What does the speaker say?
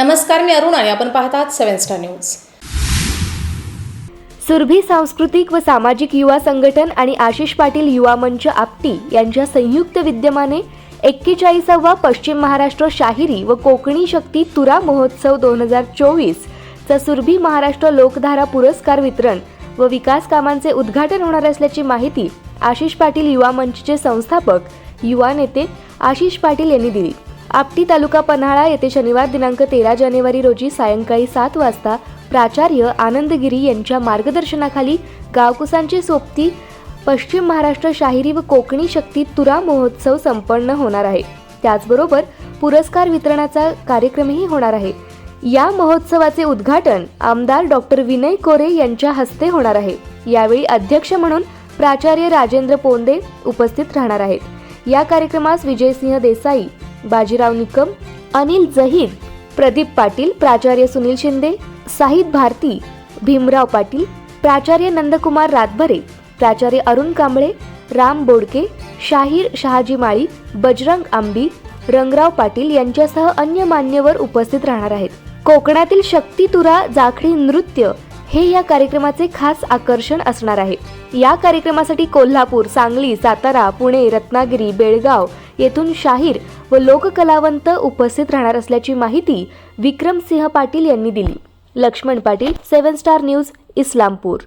नमस्कार मी अरुण आणि आपण पाहतात सेव्हन स्टार न्यूज. सुरभी सांस्कृतिक व सामाजिक युवा संघटन आणि आशिष पाटील युवा मंच आपटी यांच्या संयुक्त विद्यमाने एक्केचाळीसावा पश्चिम महाराष्ट्र शाहिरी व कोकणी शक्ती तुरा महोत्सव दोन हजार चोवीस चा सुरभी महाराष्ट्र लोकधारा पुरस्कार वितरण व विकास कामांचे उद्घाटन होणार असल्याची माहिती आशिष पाटील युवा मंचचे संस्थापक युवा नेते आशिष पाटील यांनी दिली. आपटी तालुका पन्हाळा येथे शनिवार दिनांक तेरा जानेवारी रोजी सायंकाळी सात वाजता प्राचार्य आनंदगिरी यांच्या मार्गदर्शनाखाली गावकुसांची सोबती पश्चिम महाराष्ट्र शाहिरी व कोकणी शक्ती तुरा महोत्सव संपन्न होणार आहे. त्याचबरोबर पुरस्कार वितरणाचा कार्यक्रमही होणार आहे. या महोत्सवाचे उद्घाटन आमदार डॉक्टर विनय कोरे यांच्या हस्ते होणार आहे. यावेळी अध्यक्ष म्हणून प्राचार्य राजेंद्र पोंदे उपस्थित राहणार आहेत. या कार्यक्रमास विजयसिंह देसाई बाजीराव निकम अनिल जहीद प्रदीप पाटील प्राचार्य सुनील शिंदे साहिद भारती भीमराव पाटील प्राचार्य नंदकुमार रातभरे प्राचार्य अरुण कांबळे राम बोडके शाहीर शहाजी माळी बजरंग आंबी रंगराव पाटील यांच्यासह अन्य मान्यवर उपस्थित राहणार आहेत. कोकणातील शक्ती तुरा जाखडी नृत्य हे या कार्यक्रमाचे खास आकर्षण असणार आहे. या कार्यक्रमासाठी कोल्हापूर सांगली सातारा पुणे रत्नागिरी बेळगाव येथून शाहीर व लोककलावंत उपस्थित राहणार असल्याची माहिती विक्रमसिंह पाटील यांनी दिली. Laxman Patil seven star news Islampur.